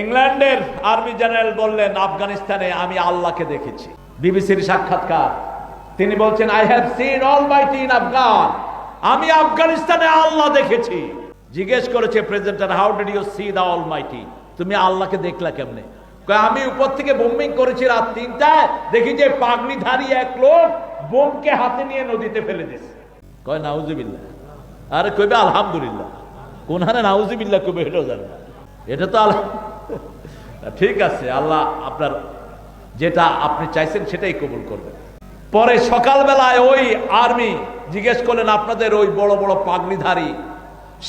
ইংল্যান্ডের army general বললেন, আফগানিস্তানে আমি আল্লাহকে দেখেছি। বিবিসির সাক্ষাৎকার। তিনি বলছেন I have seen almighty in Afghan আমি আফগানিস্তানে আল্লাহ দেখেছি। জিজ্ঞেস করেছে president how did you see the almighty তুমি আল্লাহকে দেখলা কেমনে? আমি উপর থেকে বোম্বিং করেছি রাত তিনটায়। দেখি যে পাগড়িধারী এক লোক বোমকে হাতে নিয়ে নদীতে ফেলে দিয়েছে। কয়, নাউজুবিল্লাহ। আরে কইবে, আলহামদুলিল্লাহ। কোন হারে কইবে, এটাও জানে। এটা তো আল্লাহ ঠিক আছে, আল্লাহ আপনার যেটা আপনি চাইছেন সেটাই কবুল করবেন। পরে সকালবেলায় ওই আর্মি জিজ্ঞেস করলেন, আপনাদের ওই বড় বড় পাগড়িধারী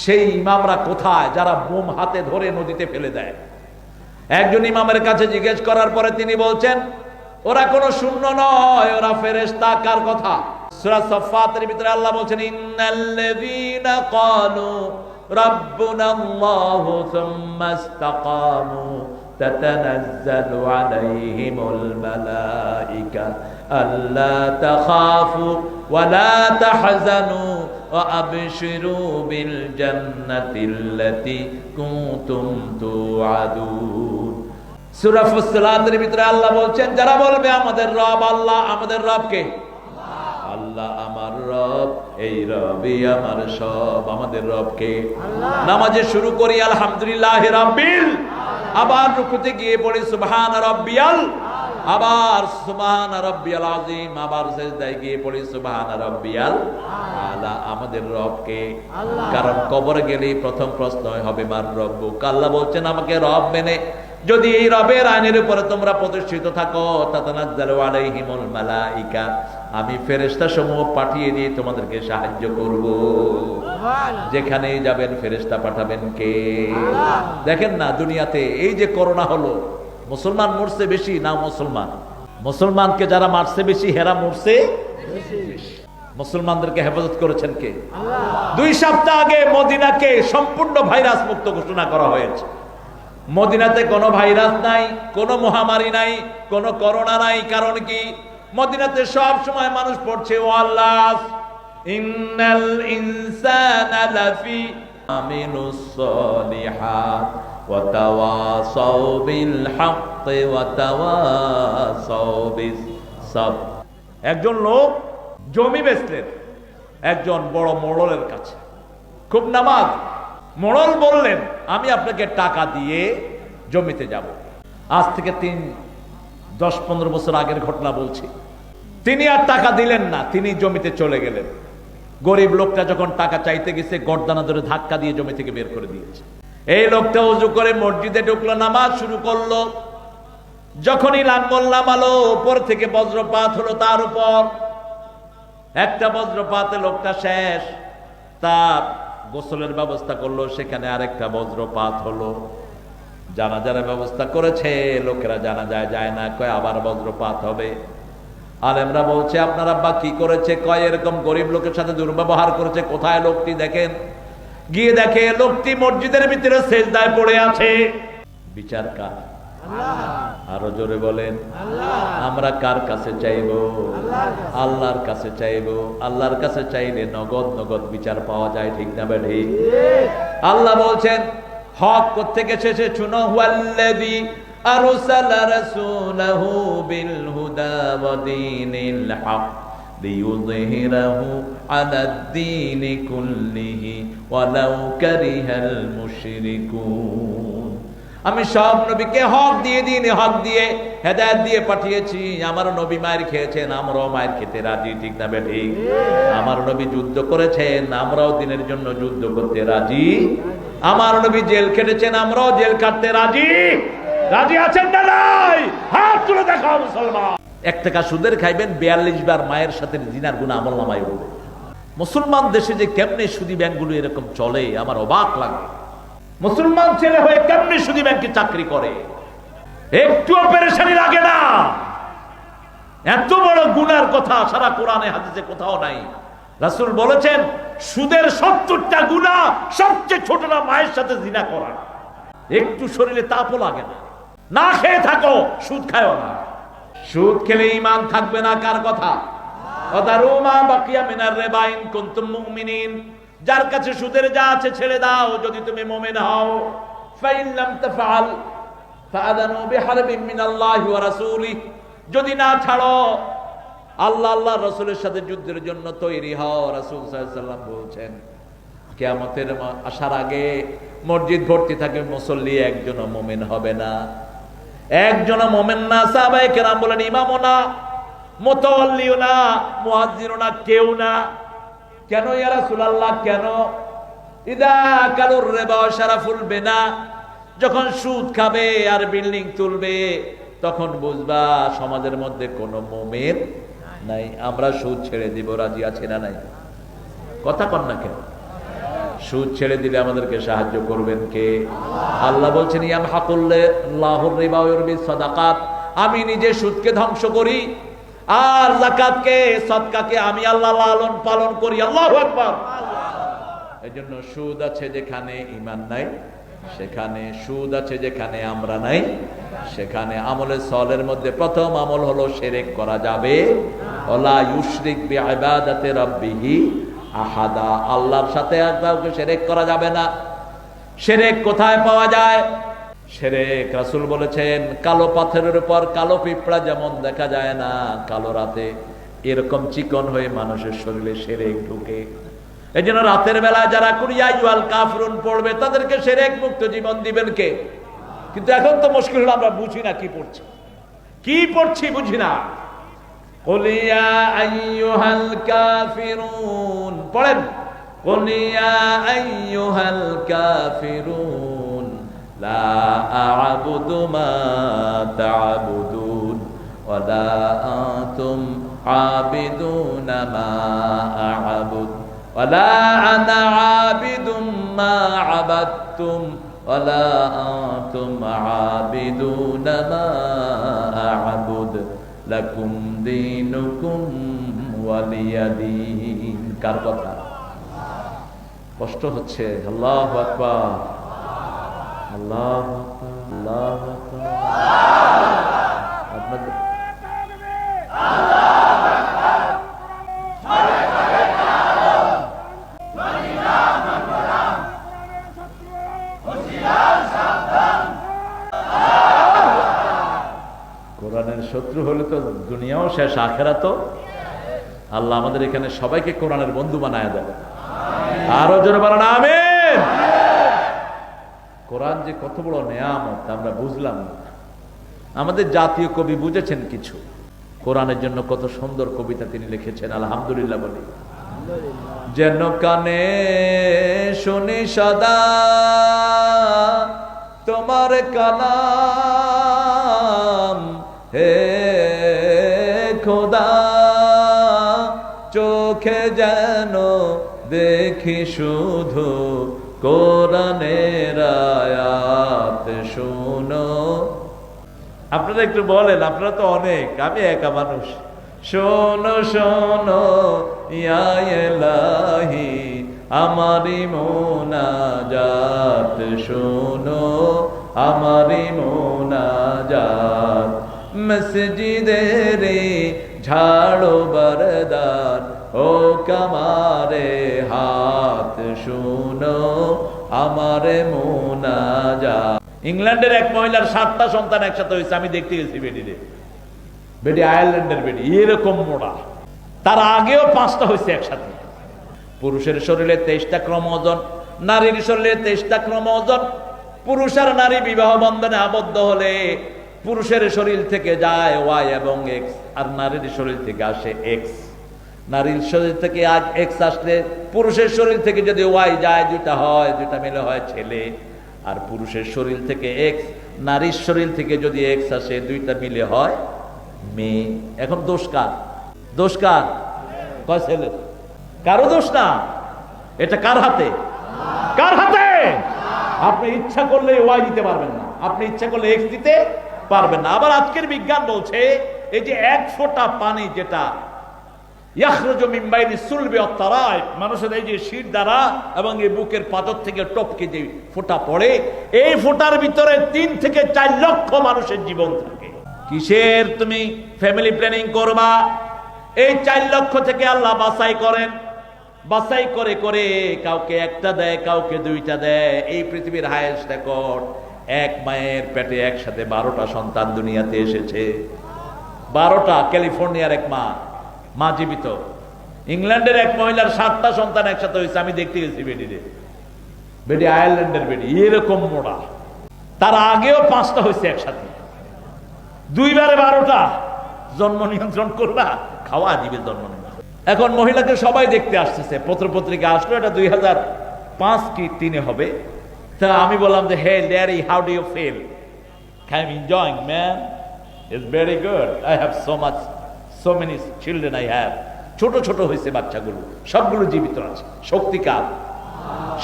সেই ইমামরা কোথায়? যারা বোম হাতে ধরে নদীতে ফেলে দেয়। একজন ইমামের কাছে জিজ্ঞেস করার পরে তিনি বলছেন, ওরা কোনো শূন্য নয়, ওরা ফেরেশতা, কার কথা? সূরা সাফফাতের ভিতরে আল্লাহ বলছেন, ইন্নাল্লাযীনা ক্বালু রাব্বুনাল্লাহু সুম্মা ইসতাকামু تتنزل عليهم الملائكة ألا تخافوا ولا تحزنوا وأبشروا بالجنة التي كنتم توعدون সূরা ফুসসিলাতের ভিতরে আল্লাহ বলছেন যারা বলবে আমাদের রব আল্লাহ আমাদের রবকে আল্লাহ আমার রব এই রবই আমার সব। আমাদের রবকে নামাজে শুরু করি আলহামদুলিল্লাহ রাব্বিল আবার রুকুতে গিয়ে পড়ি সুবহান রাব্বিয়াল আবার সুবহান রাব্বিয়াল আযীম। আবার সিজদায় গিয়ে পড়ি সুবহান রাব্বিয়াল আলা। আমাদের রবকে কারণ কবরে গেলে প্রথম প্রশ্ন হবে মার রব্বুক। আল্লাহ বলছেন আমাকে রব মেনে যদি এই রবের আইনের উপরে তোমরা প্রতিষ্ঠিত থাকো মালাইকা। আমি ফেরেশতা সমূহ পাঠিয়ে দিয়ে তোমাদেরকে সাহায্য করব। যেখানেই যাবেন ফেরেশতা পাঠাবেন কে? দেখেন না দুনিয়াতে এই যে করোনা হলো মুসলমান মরছে বেশি না মুসলমান? মুসলমানকে যারা মারছে বেশি হেরা মরছে মুসলমানদেরকে হেফাজত করেছেন কে? দুই সপ্তাহ আগে মদিনাকে সম্পূর্ণ ভাইরাস মুক্ত ঘোষণা করা হয়েছে। মদিনাতে কোনো ভাইরাস নাই, কোনো মহামারী নাই, কোনো করোনা নাই, কারণ কি? মদিনাতে সব সময় মানুষ পড়ছে, ও আল্লাহ, ইন্নাল ইনসানা লাফি আমিনুস সলিহাত, ওয়া তাওয়াসাউ বিল হাক্কি, ওয়া তাওয়াসাউ বিস সাবর। একজন লোক জমি বেচলেন, একজন বড় মোড়লের কাছে। খুব নামাজ। মোড়ল বললেন, আমি আপনাকে টাকা দিয়ে জমিতে যাব। আজ থেকে তিন, দশ, পনেরো বছর আগের ঘটনা বলছি। তিনি আর টাকা দিলেন না, তিনি জমিতে চলে গেলেন। গরিব লোকটা যখন টাকা চাইতে গেছে, গর্দানা ধরে ধাক্কা দিয়ে জমি থেকে বের করে দিয়েছে। এই লোকটা উজু করে মসজিদে ঢুকলো, নামাজ শুরু করল। যখনই লাঙ্গল নামালো উপর থেকে বজ্রপাত হলো তার উপর। একটা বজ্রপাতে লোকটা শেষ, তার গোসলের ব্যবস্থা করল, সেখানে আরেকটা বজ্রপাত হলো। জানাজার ব্যবস্থা করেছে, লোকেরা জানা যায় যায় না, কয় আবার বজ্রপাত হবে। আলেমরা বলছে, আপনার আব্বা কি করেছে, কয় এরকম গরিব লোকের সাথে দুর্ব্যবহার করেছে, কোথায় লোকটি দেখেন? গিয়ে দেখে, লোকটি মসজিদের ভিতরে শেষদায় পড়ে আছে। বিচার কার আরও জোরে বলেন আমরা কার কাছে চাইব? আল্লাহর কাছে চাইব। আল্লাহর কাছে চাইলে নগদ নগদ বিচার পাওয়া যায় ঠিক না বেঠি আল্লাহ বলছেন হক কোথেকে এসেছে শুনো হুয়াল্লাযী আরসালা রাসূলাহু বিল হুদা ওয়া দীনিল হক লিইয়ুযহিরাহু আলাদ দীনি কুল্লিহি ওয়ালাউ কারিহাল মুশরিকুন। আমি সব নবীকে হক দিয়ে দিন, হক দিয়ে হেদায়ত দিয়ে পাঠিয়েছি। আমার নবী মায়ের খেয়েছেন, আমরাও মায়ের খেতে রাজি, ঠিক না ঠিক আমার নবী যুদ্ধ করেছেন, আমরাও দিনের জন্য যুদ্ধ করতে রাজি। আমার নবী জেল খেটেছেন, আমরাও জেল কাটতে রাজি। রাজি আছেন না নাই? হাত তুলে দেখাও মুসলমান। এক টাকা সুদের খাইবেন, বিয়াল্লিশ বার মায়ের সাথে জিনার গুণা আমল নামায় মুসলমান দেশে যে কেমনে সুদী ব্যাংকগুলো এরকম চলে, আমার অবাক লাগে। মুসলমান ছেলে হয়ে কেমনি সুদী ব্যাংকে চাকরি করে? একটু পেরেশানি লাগে না। এত বড় গুনার কথা সারা কোরআনে হাদিসে কোথাও নাই। রাসূল বলেছেন সুদের সত্তরটা গুণা সবচেয়ে ছোট না মায়ের সাথে জিনা করা। একটু শরীরে তাপও লাগে না। না খেয়ে থাকো সুদ খায়ও না। সুদ খেলে ইমান থাকবে না কার কথা? অদারুমা বাকিয়া মিনার রেবাইন কুনতুম মুমিনিন। যার কাছে সুদের যা আছে ছেড়ে দাও, যদি তুমি মোমেন হও। যদি না ছাড়ো, আল্লাহ আল্লাহ রসুলের সাথে যুদ্ধের জন্য তৈরি হও, রাসূল সাল্লাম বলছেন, কিয়ামতের আসার আগে মসজিদ ভর্তি থাকে, মুসল্লি একজন মোমেন হবে না। একজন মোমেন না, সাহাবায়ে কেরাম বলেন, ইমামও না, মুতাওয়াল্লিও না মুয়াজ্জিনও না, কেউ না। কেন ইয়া সুলাল্লাহ কেন? ইদা কালুর রিবা ওয়া ফুলবে না যখন সুদ খাবে আর বিল্ডিং তুলবে, তখন বুঝবা সমাজের মধ্যে কোনো মুমিন নাই। আমরা সুদ ছেড়ে দিব, রাজি আছে না নাই? কথা কন না কেন? সুদ ছেড়ে দিলে আমাদেরকে সাহায্য করবেন কে? আল্লাহ বলছেন ইয়াম হাকুল্লে লাহুর রিবা সাদাকাত। আমি নিজে সুদকে ধ্বংস করি আর যাকাতকে, সদকাকে আমি আল্লাহ লালন পালন করি, আল্লাহু আকবার। এজন্য সুদ আছে যেখানে ইমান নাই, সেখানে সুদ আছে যেখানে আমরা নাই, সেখানে আমলে সলের মধ্যে প্রথম আমল হলো সেরেক করা যাবে। ওলা ইউশরিক বিইবাদাতি রাব্বিহি আহাদা। আল্লাহর সাথে আর কাউকে সেরেক করা যাবে না। সেরেক কোথায় পাওয়া যায়? সেরে রাসুল বলেছেন, কালো পাথরের উপর কালো পিঁপড়া যেমন দেখা যায় না, কালো রাতে এরকম চিকন হয়ে মানুষের শরীরে সেরে ঢুকে। এই জন্য রাতের বেলা যারা কুরিয়াল কাফরুন পড়বে, তাদেরকে সেরেক মুক্ত জীবন দিবেন কে? কিন্তু এখন তো মুশকিল হলো, আমরা বুঝি না কি পড়ছি। কি পড়ছি বুঝি না। পড়েন। কলিয়া আইয়ুহাল কাফিরুন। لا أعبد ما تعبدون ولا أنتم عابدون ما أعبد ولا أنا عابد ما عبدتم ولا أنتم عابدون ما أعبد لكم دينكم ولي دين কার কথা কষ্ট হচ্ছে আল্লাহ আকবার আল্লাহ আল্লাহ কোরআনের শত্রু হলে তো দুনিয়াও শেষ আখেরা তো আল্লাহ আমাদের এখানে সবাইকে কোরআনের বন্ধু বানায় দেবে। আরও জোরে বানানো আমেন। কোরআন যে কত বড় নেয়ামত, আমরা বুঝলাম না। আমাদের জাতীয় কবি বুঝেছেন কিছু। কোরআনের জন্য কত সুন্দর কবিতা তিনি লিখেছেন, আলহামদুলিল্লাহ বলি। যেন কানে শুনি সদা তোমার কালাম, হে খোদা, চোখে যেন দেখি শুধু আপনারা একটু বলেন, আপনারা তো অনেক, আমি একা মানুষ। শোনো শোনো, ইয়া এলাহি আমারি মোনাজাত শোনো আমারি মোনাজাত। মসজিদের ঝাড়ো বরদার ও কামারে হাত শুনো। আমারে মোনাজাত ইংল্যান্ডের এক মহিলার সাতটা সন্তান একসাথে হয়েছে, আমি দেখতে গেছি বেডিরে বেডি আয়ারল্যান্ডের বেডি, এরকম মোড়া। তার আগেও পাঁচটা হয়েছে একসাথে। পুরুষের শরীরে তেইশটা ক্রমোজন নারীর শরীরে তেইশটা ক্রমোজন পুরুষ আর নারী বিবাহ বন্ধনে আবদ্ধ হলে পুরুষের শরীর থেকে যায় ওয়াই এবং এক্স, আর নারীর শরীর থেকে আসে এক্স। নারীর শরীর থেকে আজ এক্স আসলে পুরুষের শরীর থেকে যদি ওয়াই যায় দুটা হয় দুটা মিলে হয় ছেলে। আর পুরুষের শরীর থেকে এক্স, নারীর শরীর থেকে যদি এক্স আসে, দুইটা মিলে হয় মেয়ে। এখন দোষ কার? দোষ কার? কয় ছেলে? কারও দোষ না? এটা কার হাতে? কার হাতে? আপনি ইচ্ছা করলে ওয়াই দিতে পারবেন না। আপনি ইচ্ছা করলে এক্স দিতে পারবেন না। আবার আজকের বিজ্ঞান বলছে, এই যে এক পানি যেটা মানুষের এই যে শির দ্বারা এবং এই বুকের পাথর থেকে টপকে যে ফোঁটা পড়ে, এই ফোঁটার ভিতরে তিন থেকে চার লক্ষ মানুষের জীবন থাকে। কিসের তুমি ফ্যামিলি প্ল্যানিং করবা? এই চার লক্ষ থেকে আল্লাহ বাছাই করেন। বাছাই করে করে কাউকে একটা দেয়, কাউকে দুইটা দেয়। এই পৃথিবীর হায়েস্ট রেকর্ড এক মায়ের পেটে একসাথে বারোটা সন্তান দুনিয়াতে এসেছে। বারোটা ক্যালিফোর্নিয়ার এক মা। মা জীবিত। ইংল্যান্ডের এক মহিলার সাতটা সন্তান একসাথে হয়েছে, আমি দেখতে গেছি বেডিরে বেডি আয়ারল্যান্ডের বেডি, এরকম মোড়া। তার আগেও পাঁচটা হয়েছে একসাথে। দুইবারে বারোটা। জন্ম নিয়ন্ত্রণ করবা খাওয়া দিবে জন্ম নিয়ন্ত্রণ। এখন মহিলাকে সবাই দেখতে আসতেছে পত্র পত্রিকা আসলো, এটা দুই হাজার পাঁচ কি তিনে হবে। তা আমি বললাম যে hey daddy how do you feel I am enjoying man is very good I have so much so many children I have ছোট ছোট হয়েছে বাচ্চাগুলো। সবগুলো জীবিত আছে। শক্তিকাল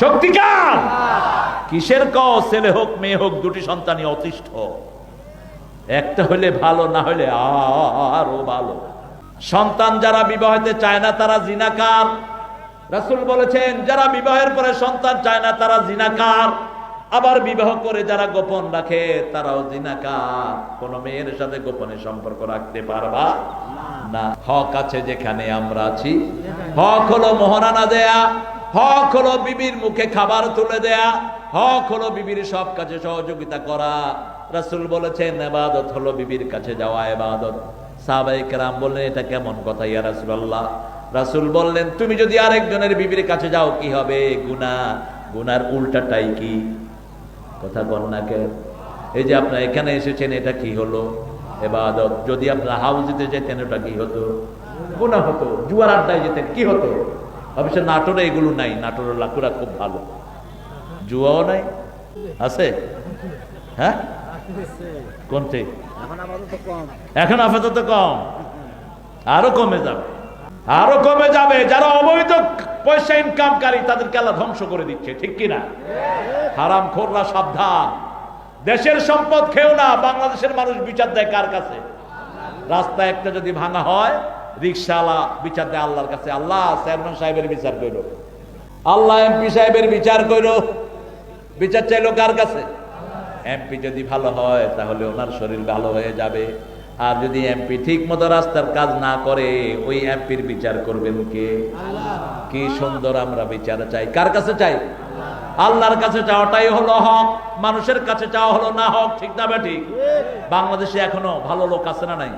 শক্তিকাল কিসের ক ছেলে হোক, মেয়ে হোক, দুটি সন্তানই অতিষ্ঠ। একটা হলে ভালো, না হলে আরও ভালো। সন্তান যারা বিবাহতে চায় না, তারা জিনাকার রাসূল বলেছেন, যারা বিবাহের পরে সন্তান চায় না, তারা জিনাকার আবার বিবাহ করে যারা গোপন রাখে, তারাও জিনাকার। কোন মেয়ের সাথে গোপনে সম্পর্ক রাখতে পারবা না। হক আছে যেখানে আমরা আছি। হক হলো মোহরানা দেয়া। হক হলো বিবির মুখে খাবার তুলে দেয়া। হক হলো বিবির সব কাজে সহযোগিতা করা। রাসূল বলেছেন এবাদত হলো বিবির কাছে যাওয়া এবাদত সাহাবাই কেরাম বললেন, এটা কেমন কথা ইয়া রাসূলুল্লাহ? রাসূল বললেন, তুমি যদি আরেকজনের বিবির কাছে যাও, কি হবে? গুনাহ। গুনার উল্টাটাই কি? কথা বল না কেন? এই যে আপনার এখানে এসেছেন, এটা কি হলো? এবাদত, যদি আপনার হাউজিতে যেতেন ওটা কি হতো? গুনাহ হতো। জুয়ার আড্ডায় যেতেন, কি হতো? অবশ্য নাটোরে এগুলো নাই, নাটোরের লাকুরা খুব ভালো। জুয়াও নাই। আছে? হ্যাঁ? কোনটি? এখন আপাতত কম। আরও কমে যাবে। আরও কমে যাবে। যারা অবৈধ পয়সা, ইনকামকারী তাদেরকে আল্লাহ ধ্বংস করে দিচ্ছে, ঠিক কিনা? হারাম খোররা সাবধান। দেশের সম্পদ খেও না, বাংলাদেশের মানুষ বিচার দেয় কার কাছে? রাস্তা একটা যদি ভাঙা হয় রিক্সাওয়ালা বিচার দেয় আল্লাহর কাছে। আল্লাহ চেয়ারম্যান সাহেবের বিচার কইল। আল্লাহ এমপি সাহেবের বিচার কইল। বিচার চাইলো কার কাছে? এমপি যদি ভালো হয়, তাহলে ওনার শরীর ভালো হয়ে যাবে। আর যদি এমপি ঠিক মতো রাস্তার কাজ না করে, ওই এমপির বিচার করবেন কে? কি সুন্দর আমরা বিচার চাই। কার কাছে চাই? আল্লাহর কাছে চাওয়াটাই হলো হক। মানুষের কাছে চাওয়া হলো না হক, ঠিক না বেঠিক বাংলাদেশে এখনও ভালো লোক আছে না নাই?